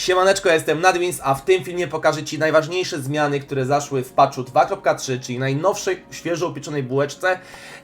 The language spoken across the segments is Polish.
Siemaneczko, jestem Nadwins, a w tym filmie pokażę Ci najważniejsze zmiany, które zaszły w patchu 2.3, czyli najnowszej, świeżo upieczonej bułeczce,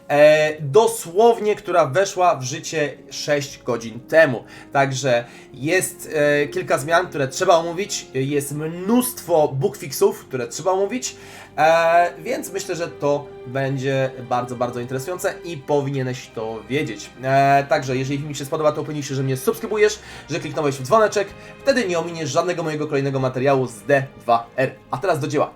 e, dosłownie, która weszła w życie 6 godzin temu. Także jest e, kilka zmian, które trzeba omówić, jest mnóstwo bugfixów, które trzeba omówić, e, więc myślę, że to będzie bardzo, bardzo interesujące i powinieneś to wiedzieć. E, także jeżeli Ci się spodoba, to upewnij się, że mnie subskrybujesz, że kliknąłeś w dzwoneczek, wtedy nie ominiesz żadnego mojego kolejnego materiału z D2R. A teraz do dzieła.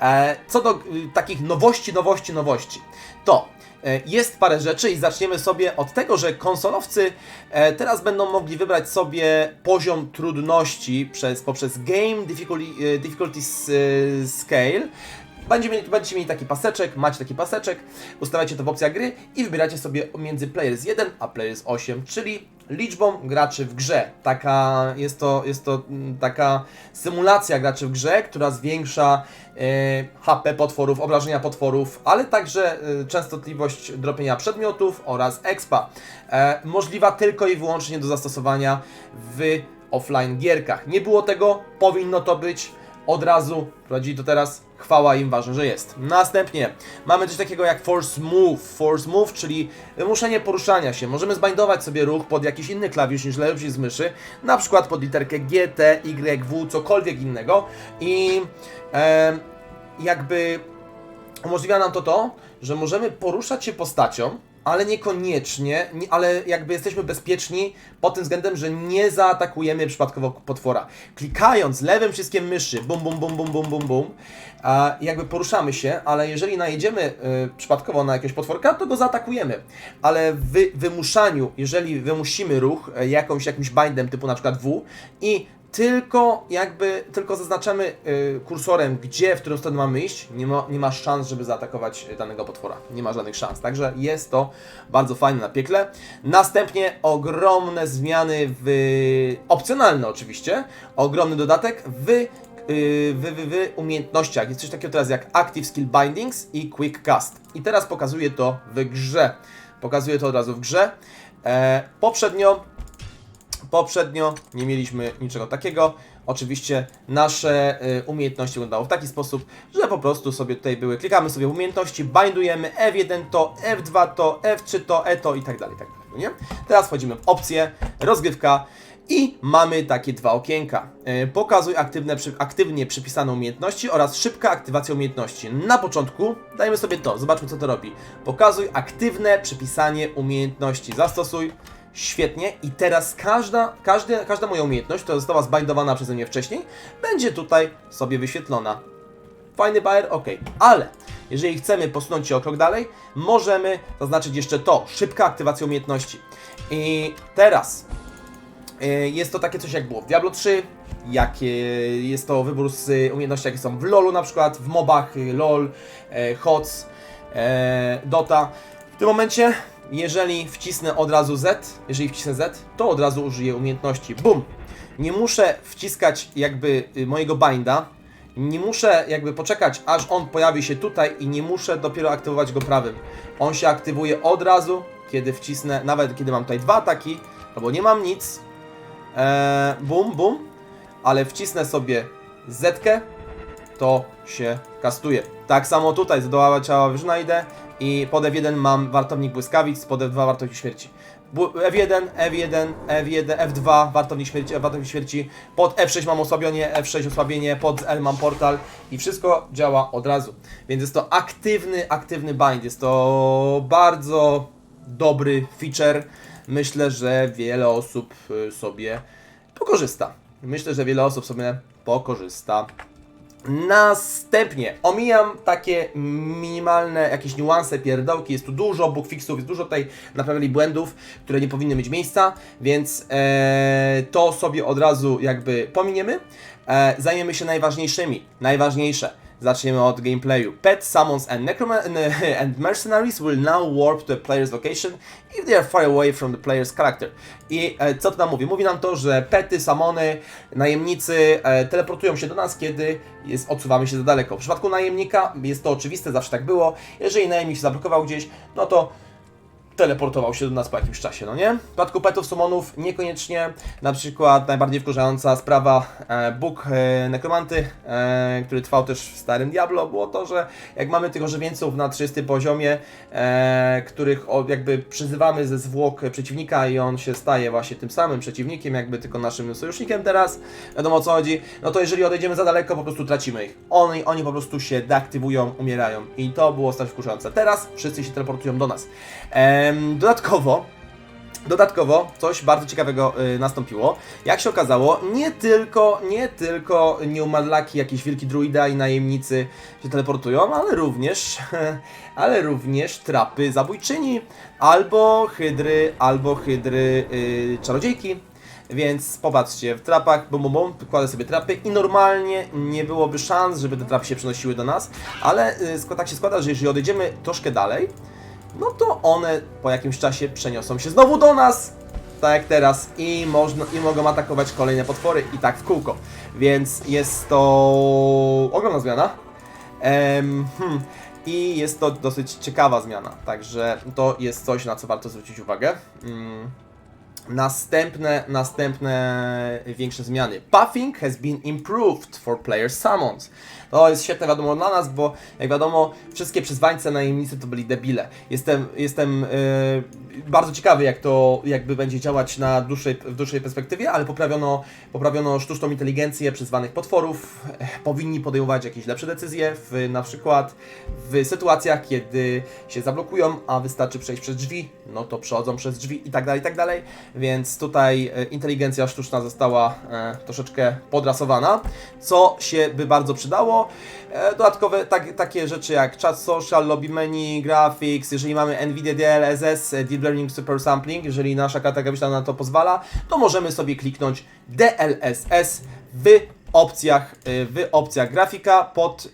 E, co do y, takich nowości, nowości, nowości, to e, jest parę rzeczy i zaczniemy sobie od tego, że konsolowcy e, teraz będą mogli wybrać sobie poziom trudności przez, poprzez Game Difficulty, difficulty Scale. Będzie będziecie mieli taki paseczek, macie taki paseczek, ustawiacie to w opcjach gry i wybieracie sobie między Players 1 a Players 8, czyli liczbą graczy w grze. Taka, jest, to, jest to mm, taka symulacja graczy w grze, która zwiększa e, HP potworów, obrażenia potworów, ale także e, częstotliwość dropienia przedmiotów oraz expa. E, możliwa tylko i wyłącznie do zastosowania w offline gierkach. Nie było tego, powinno to być od razu, prowadzili to teraz, chwała im, ważne, że jest. Następnie mamy coś takiego jak Force Move. Force Move, czyli wymuszenie poruszania się. Możemy zbindować sobie ruch pod jakiś inny klawisz niż lepiej z myszy, na przykład pod literkę G, T, Y, W, cokolwiek innego i em, jakby umożliwia nam to to, że możemy poruszać się postacią, ale niekoniecznie, nie, ale jakby jesteśmy bezpieczni pod tym względem, że nie zaatakujemy przypadkowo potwora. Klikając lewym przyciskiem myszy, bum, bum, bum, bum, bum, bum, bum, a jakby poruszamy się, ale jeżeli najedziemy y, przypadkowo na jakiegoś potworka, to go zaatakujemy. Ale w wy, wymuszaniu, jeżeli wymusimy ruch y, jakąś, jakimś bindem typu na przykład W i tylko jakby, tylko zaznaczamy y, kursorem, gdzie, w którą stronę mamy iść, nie ma, nie ma szans, żeby zaatakować y, danego potwora. Nie ma żadnych szans. Także jest to bardzo fajne na piekle. Następnie ogromne zmiany w... opcjonalne oczywiście, ogromny dodatek w y, w, w, w umiejętnościach. Jest coś takiego teraz jak Active Skill Bindings i Quick Cast. I teraz pokazuję to w grze. Pokazuję to od razu w grze. E, poprzednio Poprzednio nie mieliśmy niczego takiego. Oczywiście nasze y, umiejętności wyglądały w taki sposób, że po prostu sobie tutaj były, klikamy sobie w umiejętności, bindujemy F1 to, F2 to, F3 to, E to i tak dalej, tak dalej, no nie? Teraz wchodzimy w opcję, rozgrywka i mamy takie dwa okienka. Y, Pokazuj aktywne, aktywnie przypisane umiejętności oraz szybka aktywacja umiejętności. Na początku dajmy sobie to, zobaczmy co to robi. Pokazuj aktywne przypisanie umiejętności. Zastosuj Świetnie. I teraz każda, każdy, każda moja umiejętność, która została zbindowana przeze mnie wcześniej, będzie tutaj sobie wyświetlona. Fajny bajer? Ok. Ale jeżeli chcemy posunąć się o krok dalej, możemy zaznaczyć jeszcze to. Szybka aktywacja umiejętności. I teraz y, jest to takie coś jak było w Diablo 3, jakie jest to wybór z umiejętności, jakie są w LoLu na przykład, w mobach, y, LoL, HOTS, Dota. W tym momencie, jeżeli wcisnę od razu Z, jeżeli wcisnę Z, to od razu użyję umiejętności. Bum! Nie muszę wciskać jakby y, mojego binda, nie muszę jakby poczekać, aż on pojawi się tutaj i nie muszę dopiero aktywować go prawym. On się aktywuje od razu, kiedy wcisnę, nawet kiedy mam tutaj dwa ataki, albo nie mam nic, eee, bum, bum, ale wcisnę sobie Z, to się kastuje. Tak samo tutaj zdołała ciała wyżna idę i pod F1 mam wartownik błyskawic, pod F2 wartownik śmierci. Bu- F1, F1, F1, F2 wartownik śmierci, wartownik śmierci, pod F6 mam osłabienie, F6 osłabienie, pod L mam portal i wszystko działa od razu. Więc jest to aktywny, aktywny bind, jest to bardzo dobry feature. Myślę, że wiele osób y, sobie pokorzysta. Myślę, że wiele osób sobie pokorzysta. Następnie omijam takie minimalne jakieś niuanse, pierdołki, jest tu dużo bugfixów, jest dużo tutaj naprawili błędów, które nie powinny mieć miejsca, więc e, to sobie od razu jakby pominiemy. E, zajmiemy się najważniejszymi, najważniejsze. Zaczniemy od gameplayu. Pet summons and, and mercenaries will now warp to a player's location if they are far away from the player's character. I e, co to nam mówi? Mówi nam to, że pety, samony, najemnicy e, teleportują się do nas, kiedy jest, odsuwamy się za daleko. W przypadku najemnika jest to oczywiste, zawsze tak było. Jeżeli najemnik się zablokował gdzieś, no to teleportował się do nas po jakimś czasie, no nie? W przypadku petów summonów niekoniecznie, na przykład najbardziej wkurzająca sprawa e, Bóg e, Nekromanty, e, który trwał też w starym Diablo, było to, że jak mamy tych ożywieńców na 30 poziomie, e, których o, jakby przyzywamy ze zwłok przeciwnika i on się staje właśnie tym samym przeciwnikiem, jakby tylko naszym sojusznikiem teraz, wiadomo o co chodzi, no to jeżeli odejdziemy za daleko, po prostu tracimy ich. Oni, oni po prostu się deaktywują, umierają i to było strasznie wkurzające. Teraz wszyscy się teleportują do nas. Em, dodatkowo, Dodatkowo coś bardzo ciekawego y, nastąpiło. Jak się okazało, nie tylko, nie tylko nieumadlaki, jakieś wielki druida i najemnicy się teleportują, ale również, ale również trapy zabójczyni, albo hydry, albo hydry y, czarodziejki. Więc popatrzcie, w trapach, bum bum bum, kładę sobie trapy i normalnie nie byłoby szans, żeby te trapy się przenosiły do nas, ale y, tak się składa, że jeżeli odejdziemy troszkę dalej, no to one po jakimś czasie przeniosą się znowu do nas, tak jak teraz, i, można, i mogą atakować kolejne potwory i tak w kółko. Więc jest to ogromna zmiana. Em, hmm. I jest to dosyć ciekawa zmiana, także to jest coś, na co warto zwrócić uwagę. Mm. Następne, następne większe zmiany. Puffing has been improved for player summons. To jest świetne wiadomo dla nas, bo jak wiadomo, wszystkie przyzwańce najemnicy to byli debile. Jestem, jestem yy, bardzo ciekawy, jak to jakby będzie działać na dłuższej, w dłuższej perspektywie, ale poprawiono, poprawiono sztuczną inteligencję przyzwanych potworów. Ech, Powinni podejmować jakieś lepsze decyzje, w, na przykład w sytuacjach, kiedy się zablokują, a wystarczy przejść przez drzwi, no to przechodzą przez drzwi i tak dalej, i tak dalej. Więc tutaj e, inteligencja sztuczna została e, troszeczkę podrasowana, co się by bardzo przydało. E, dodatkowe tak, takie rzeczy jak chat social, lobby menu, graphics, jeżeli mamy NVIDIA DLSS, Deep Learning Super Sampling, jeżeli nasza karta graficzna na to pozwala, to możemy sobie kliknąć DLSS w opcjach, w opcjach grafika pod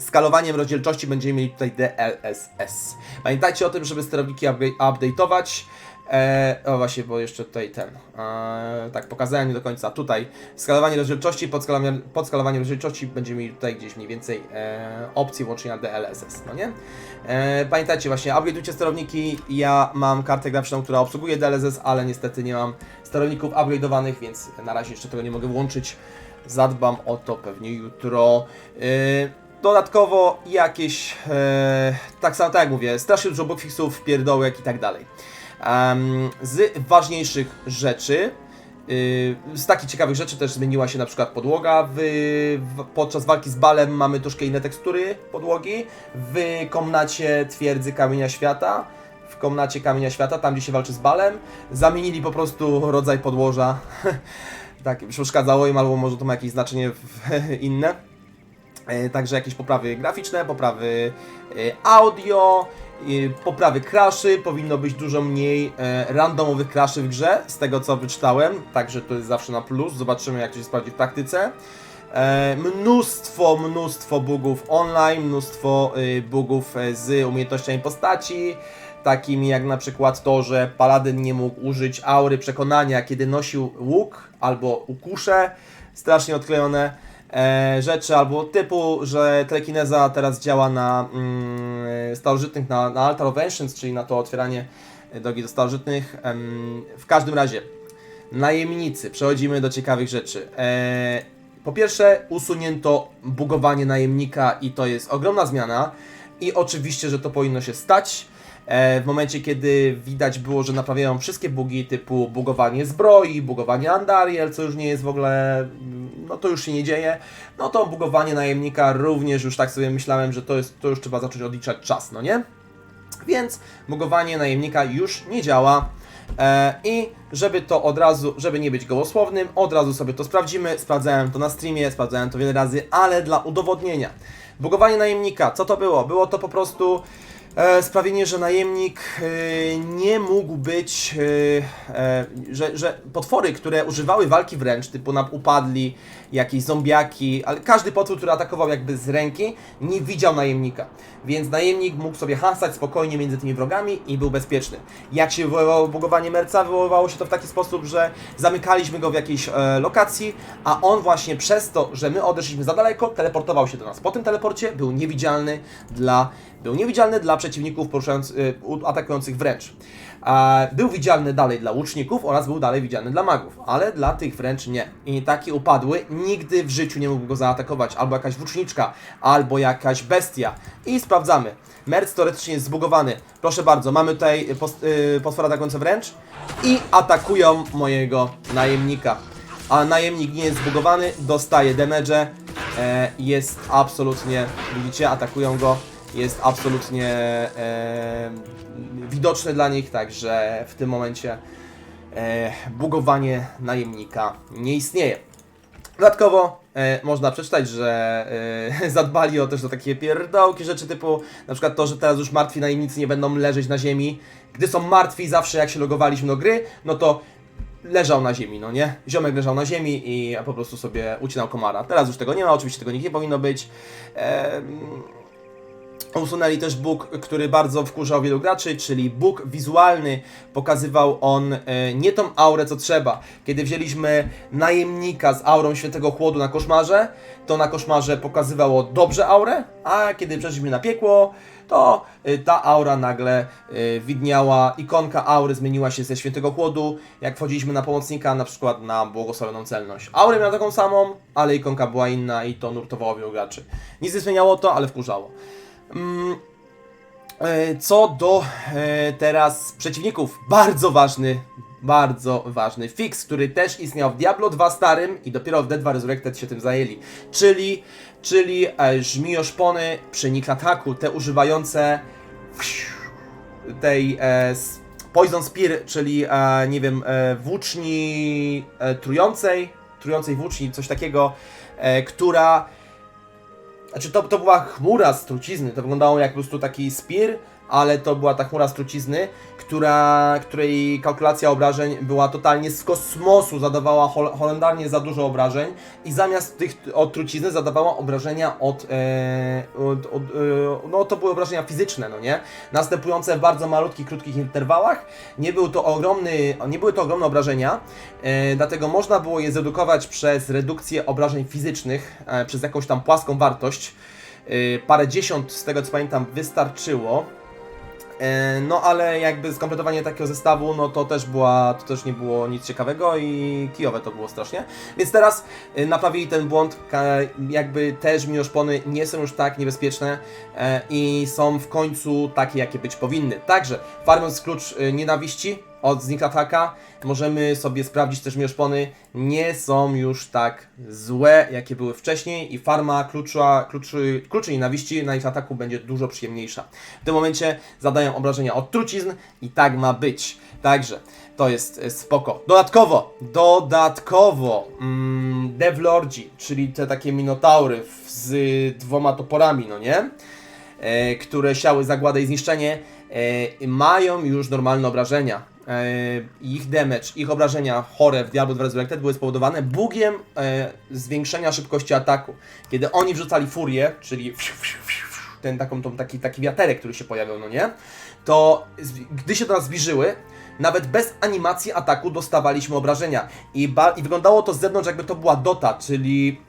skalowaniem rozdzielczości będziemy mieli tutaj DLSS. Pamiętajcie o tym, żeby sterowniki update'ować. E, o właśnie, bo jeszcze tutaj ten. E, tak, pokazałem nie do końca. Tutaj skalowanie rozdzielczości, pod skalowaniem, pod skalowaniem rozdzielczości będziemy mieli tutaj gdzieś mniej więcej e, opcji łączenia DLSS, no nie? E, pamiętajcie właśnie, upgrade'ujcie sterowniki. Ja mam kartę graficzną, która obsługuje DLSS, ale niestety nie mam sterowników upgrade'owanych, więc na razie jeszcze tego nie mogę włączyć. Zadbam o to pewnie jutro. E, Dodatkowo jakieś, e, tak samo tak jak mówię, strasznie dużo bugfixów, pierdołek i tak dalej. Z ważniejszych rzeczy, y, z takich ciekawych rzeczy też zmieniła się na przykład podłoga. W, w, podczas walki z balem mamy troszkę inne tekstury podłogi. W komnacie twierdzy Kamienia Świata, w komnacie Kamienia Świata, tam gdzie się walczy z balem, zamienili po prostu rodzaj podłoża. tak, przeszkadzało im, albo może to ma jakieś znaczenie inne. E, Także jakieś poprawy graficzne, poprawy e, audio, poprawy crashy, powinno być dużo mniej e, randomowych crashy w grze, z tego co wyczytałem, także to jest zawsze na plus, zobaczymy jak to się sprawdzi w praktyce. E, Mnóstwo, mnóstwo bugów online, mnóstwo e, bugów z umiejętnościami postaci, takimi jak na przykład to, że paladyn nie mógł użyć aury przekonania, kiedy nosił łuk albo ukusze, strasznie odklejone e, rzeczy, albo typu, że telekineza teraz działa na mm, starożytnych, na, na Altar of Ancients, czyli na to otwieranie e, drogi do starożytnych. W każdym razie, najemnicy, przechodzimy do ciekawych rzeczy. E, po pierwsze, usunięto bugowanie najemnika i to jest ogromna zmiana. I oczywiście, że to powinno się stać. E, w momencie, kiedy widać było, że naprawiają wszystkie bugi typu bugowanie zbroi, bugowanie Andariel, co już nie jest w ogóle, mm, no to już się nie dzieje, no to bugowanie najemnika również już tak sobie myślałem, że to, jest, to już trzeba zacząć odliczać czas, no nie? Więc bugowanie najemnika już nie działa. E, I żeby to od razu, żeby nie być gołosłownym, od razu sobie to sprawdzimy. Sprawdzałem to na streamie, sprawdzałem to wiele razy, ale dla udowodnienia. Bugowanie najemnika, co to było? Było to po prostu sprawienie, że najemnik e, nie mógł być, e, e, że, że potwory, które używały walki wręcz, typu na upadli, jakieś zombiaki, ale każdy potwór, który atakował jakby z ręki, nie widział najemnika. Więc najemnik mógł sobie hasać spokojnie między tymi wrogami i był bezpieczny. Jak się wywoływało bugowanie merca, wywoływało się to w taki sposób, że zamykaliśmy go w jakiejś e, lokacji, a on właśnie przez to, że my odeszliśmy za daleko, teleportował się do nas. Po tym teleporcie był niewidzialny dla Był niewidzialny dla przeciwników y, atakujących wręcz. Był widzialny dalej dla łuczników oraz był dalej widzialny dla magów, ale dla tych wręcz nie. I taki upadły nigdy w życiu nie mógł go zaatakować, albo jakaś włóczniczka, albo jakaś bestia. I sprawdzamy. Merc teoretycznie jest zbugowany. Proszę bardzo, mamy tutaj post, y, potwora atakujące wręcz i atakują mojego najemnika. A najemnik nie jest zbugowany, dostaje damage, e, jest absolutnie, widzicie, atakują go, jest absolutnie e, widoczny dla nich, także w tym momencie e, bugowanie najemnika nie istnieje. Dodatkowo e, można przeczytać, że e, zadbali o też o takie pierdołki rzeczy typu na przykład to, że teraz już martwi najemnicy nie będą leżeć na ziemi. Gdy są martwi zawsze jak się logowaliśmy do gry, no to leżał na ziemi, no nie? Ziomek leżał na ziemi i po prostu sobie ucinał komara. Teraz już tego nie ma, oczywiście tego nikt nie powinno być. Em, Usunęli też bóg, który bardzo wkurzał wielu graczy, czyli bóg wizualny. Pokazywał on e, nie tą aurę, co trzeba. Kiedy wzięliśmy najemnika z aurą świętego chłodu na koszmarze, to na koszmarze pokazywało dobrze aurę, a kiedy przeszliśmy na piekło, to e, ta aura nagle e, widniała, ikonka aury zmieniła się ze świętego chłodu, jak wchodziliśmy na pomocnika, na przykład na błogosławioną celność. Aurę miała taką samą, ale ikonka była inna i to nurtowało wielu graczy. Nic nie zmieniało to, ale wkurzało. Mm, e, Co do e, teraz przeciwników, bardzo ważny, bardzo ważny fix, który też istniał w Diablo 2 starym i dopiero w Dead 2 Resurrected się tym zajęli, czyli, czyli e, żmijoszpony przy nick ataku, te używające tej Poison Spear, czyli nie wiem, włóczni trującej, trującej włóczni, coś takiego, która znaczy to, to była chmura z trucizny, to wyglądało jak po prostu taki spear, ale to była ta chmura trucizny, która, której kalkulacja obrażeń była totalnie z kosmosu, zadawała hol holendarnie za dużo obrażeń i zamiast tych od trucizny zadawała obrażenia od, e, od, od e, no to były obrażenia fizyczne, no nie? Następujące w bardzo malutkich, krótkich interwałach. Nie, był to ogromny, nie były to ogromne obrażenia, e, dlatego można było je zredukować przez redukcję obrażeń fizycznych, e, przez jakąś tam płaską wartość. E, parę dziesiąt, z tego co pamiętam, wystarczyło. E, No ale jakby skompletowanie takiego zestawu, no to też była, to też nie było nic ciekawego i kijowe to było strasznie. Więc teraz e, naprawili ten błąd, jakby też mioszpony nie są już tak niebezpieczne e, i są w końcu takie, jakie być powinny. Także farmując klucz nienawiści od Znikataka, możemy sobie sprawdzić też mioszpony, nie są już tak złe, jakie były wcześniej i farma klucza, kluczy, kluczy nienawiści na ich ataku będzie dużo przyjemniejsza. W tym momencie zadają obrażenia od trucizn i tak ma być. Także to jest e, spoko. Dodatkowo, dodatkowo mm, Devlordzi, czyli te takie minotaury z dwoma toporami, no nie? E, które siały zagładę i zniszczenie, e, mają już normalne obrażenia. E, ich damage, ich obrażenia chore w Diablo 2 Resurrected były spowodowane bugiem e, zwiększenia szybkości ataku. Kiedy oni wrzucali furię, czyli ten taką, tą, taki, taki wiaterek, który się pojawiał, no nie? To gdy się do nas zbliżyły, nawet bez animacji ataku dostawaliśmy obrażenia. I, I wyglądało to z zewnątrz, jakby to była dota, czyli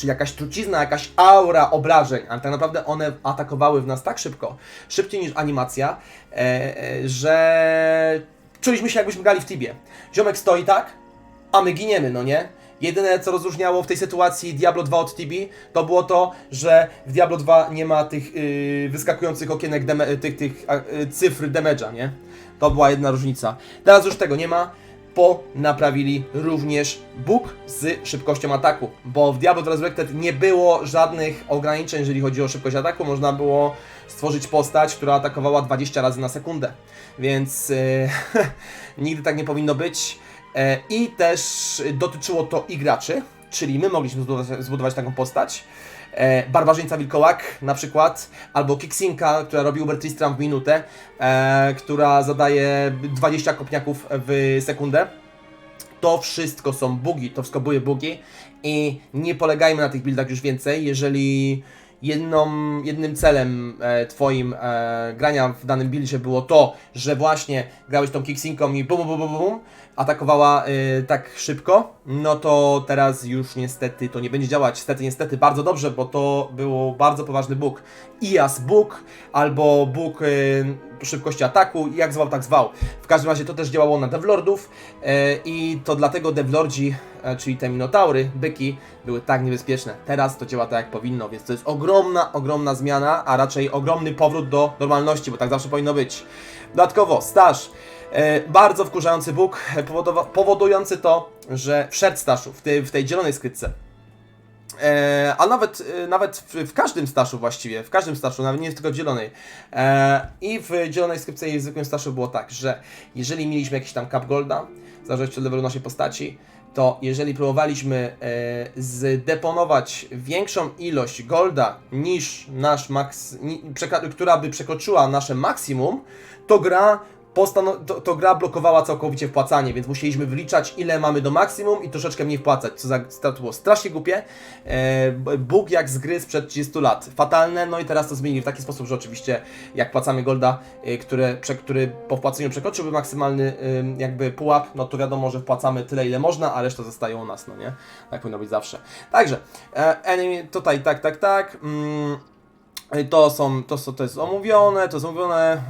czy jakaś trucizna, jakaś aura obrażeń, ale tak naprawdę one atakowały w nas tak szybko, szybciej niż animacja, e, e, że czuliśmy się jakbyśmy grali w Tibie. Ziomek stoi tak, a my giniemy, no nie? Jedyne co rozróżniało w tej sytuacji Diablo 2 od Tibi, to było to, że w Diablo 2 nie ma tych yy, wyskakujących okienek, tych, tych a, y, cyfr damage'a, nie? To była jedna różnica. Teraz już tego nie ma, naprawili również bóg z szybkością ataku, bo w Diablo 2 Resurrected nie było żadnych ograniczeń, jeżeli chodzi o szybkość ataku, można było stworzyć postać, która atakowała 20 razy na sekundę, więc e, nigdy tak nie powinno być. E, i też dotyczyło to i graczy, czyli my mogliśmy zbudować, zbudować taką postać, e, Barbarzyńca Wilkołak na przykład, albo Kiksinka, która robi Uber Tristram w minutę, e, która zadaje 20 kopniaków w sekundę. To wszystko są bugi, to wszystko były bugi i nie polegajmy na tych buildach już więcej, jeżeli jedną, jednym celem e, twoim e, grania w danym buildzie było to, że właśnie grałeś tą Kiksinką i bum bum bum bum, bum atakowała y, tak szybko, no to teraz już niestety to nie będzie działać. Niestety, niestety, bardzo dobrze, bo to był bardzo poważny bóg. IAS Bóg albo Bóg y, szybkości ataku, jak zwał, tak zwał. W każdym razie to też działało na Devlordów y, i to dlatego Devlordzi, y, czyli te Minotaury, byki, były tak niebezpieczne. Teraz to działa tak jak powinno, więc to jest ogromna, ogromna zmiana, a raczej ogromny powrót do normalności, bo tak zawsze powinno być. Dodatkowo, staż. E, bardzo wkurzający bóg, e, powodujący to, że wszedł staszu w tej, w tej zielonej skrytce. E, a nawet, e, nawet w, w każdym staszu właściwie, w każdym staszu, nawet nie tylko w zielonej. E, I w zielonej skrypce i w zwykłym staszu było tak, że jeżeli mieliśmy jakiś tam cap golda, w zależności od levelu naszej postaci, to jeżeli próbowaliśmy e, zdeponować większą ilość golda niż nasz max, ni, która by przekroczyła nasze maksimum, to gra postano- to, to gra blokowała całkowicie wpłacanie, więc musieliśmy wliczać ile mamy do maksimum i troszeczkę mniej wpłacać, co za, było strasznie głupie. E, Bóg jak z gry sprzed 30 lat. Fatalne, no i teraz to zmienili w taki sposób, że oczywiście jak płacamy golda, e, które, prze, który po wpłaceniu przekroczyłby maksymalny e, jakby pułap, no to wiadomo, że wpłacamy tyle ile można, a reszta zostaje u nas, no nie? Tak powinno być zawsze. Także, e, enemy, tutaj tak, tak, tak. Mm, to są, to, są, to jest omówione, to jest omówione,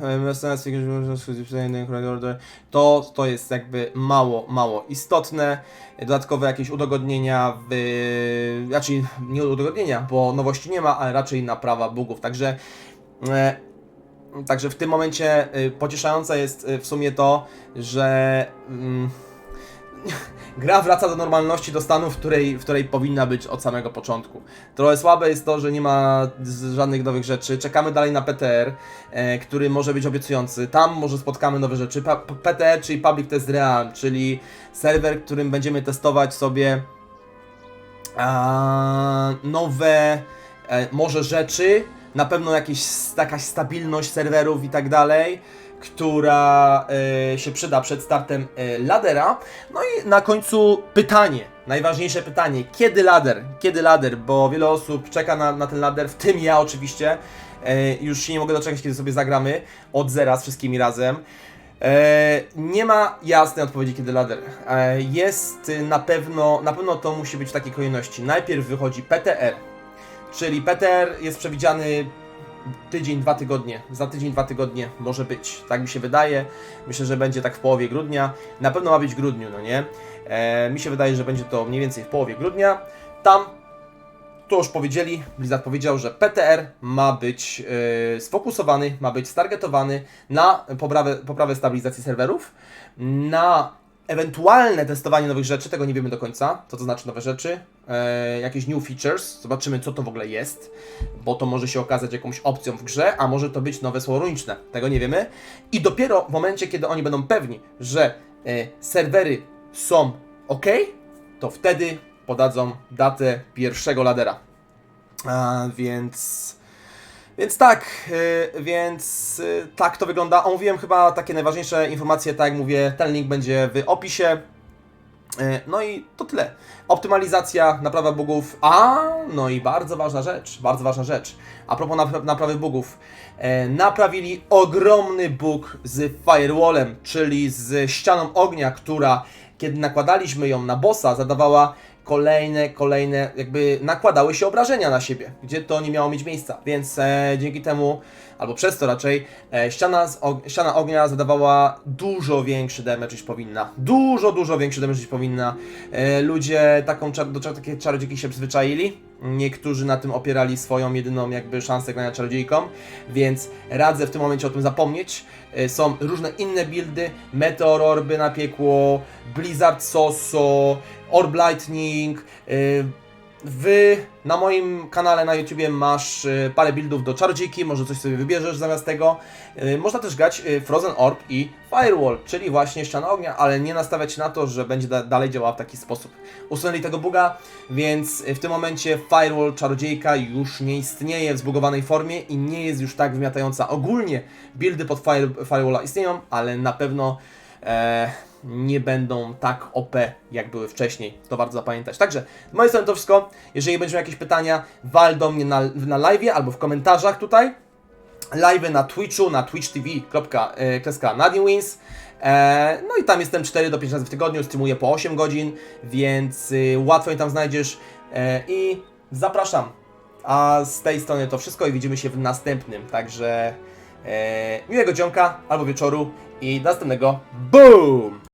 to, to jest jakby mało, mało istotne. Dodatkowe jakieś udogodnienia, w, raczej nie udogodnienia, bo nowości nie ma, ale raczej naprawa bugów. Także, e, także w tym momencie e, pocieszające jest e, w sumie to, że mm, gra wraca do normalności, do stanu, w której, w której powinna być od samego początku. Trochę słabe jest to, że nie ma żadnych nowych rzeczy. Czekamy dalej na PTR, e, który może być obiecujący. Tam może spotkamy nowe rzeczy. Pa PTR, czyli Public Test Real, czyli serwer, którym będziemy testować sobie a, nowe e, może rzeczy, na pewno jakieś, jakaś stabilność serwerów i tak dalej, która e, się przyda przed startem e, ladera. No i na końcu pytanie, najważniejsze pytanie, kiedy lader? Kiedy lader? Bo wiele osób czeka na, na ten lader, w tym ja oczywiście. E, już się nie mogę doczekać, kiedy sobie zagramy od zera z wszystkimi razem. Nie ma jasnej odpowiedzi, kiedy lader. E, jest y, na pewno, na pewno to musi być w takiej kolejności. Najpierw wychodzi PTR, czyli PTR jest przewidziany tydzień, dwa tygodnie. Za tydzień, dwa tygodnie może być. Tak mi się wydaje. Myślę, że będzie tak w połowie grudnia. Na pewno ma być w grudniu, no nie? E, mi się wydaje, że będzie to mniej więcej w połowie grudnia. Tam to już powiedzieli, Blizzard powiedział, że PTR ma być e, sfokusowany, ma być stargetowany na poprawę, poprawę stabilizacji serwerów, na ewentualne testowanie nowych rzeczy, tego nie wiemy do końca, co to znaczy nowe rzeczy, e, jakieś new features, zobaczymy co to w ogóle jest, bo to może się okazać jakąś opcją w grze, a może to być nowe słowo tego nie wiemy. I dopiero w momencie, kiedy oni będą pewni, że e, serwery są ok, to wtedy podadzą datę pierwszego ladera. A, więc. Więc tak, y, więc y, tak to wygląda. Omówiłem chyba takie najważniejsze informacje, tak jak mówię, ten link będzie w opisie. Y, No i to tyle. Optymalizacja, naprawa bugów. A, no i bardzo ważna rzecz, bardzo ważna rzecz. A propos napra- naprawy bugów. E, naprawili ogromny bug z firewallem, czyli z ścianą ognia, która kiedy nakładaliśmy ją na bossa, zadawała kolejne, kolejne, jakby nakładały się obrażenia na siebie, gdzie to nie miało mieć miejsca. Więc e, dzięki temu, albo przez to raczej, e, ściana, og- ściana ognia zadawała dużo większy damage niż powinna. Dużo, dużo większy damage niż powinna. E, ludzie taką, czar- do czar- takiej czarodziejki się przyzwyczaili. Niektórzy na tym opierali swoją jedyną jakby szansę grania czarodziejką, więc radzę w tym momencie o tym zapomnieć. E, Są różne inne buildy, Meteor Orby na piekło, Blizzard Soso, Orb Lightning. W, na moim kanale na YouTubie masz y, parę buildów do czarodziejki, może coś sobie wybierzesz zamiast tego. Y, Można też grać y, Frozen Orb i Firewall, czyli właśnie ściana ognia, ale nie nastawiać na to, że będzie da dalej działała w taki sposób. Usunęli tego buga, więc w tym momencie Firewall czarodziejka już nie istnieje w zbugowanej formie i nie jest już tak wymiatająca. Ogólnie buildy pod fire Firewalla istnieją, ale na pewno nie będą tak OP, jak były wcześniej. To warto zapamiętać. Także z mojej strony to wszystko. Jeżeli będziecie jakieś pytania, wal do mnie na, na live albo w komentarzach tutaj. Live na Twitchu, na twitch.tv. Nadinwins. E, no i tam jestem 4 do 5 razy w tygodniu, streamuję po 8 godzin, więc y, łatwo mnie tam znajdziesz e, i zapraszam. A z tej strony to wszystko i widzimy się w następnym. Także e, miłego dzionka albo wieczoru i następnego. BOOM!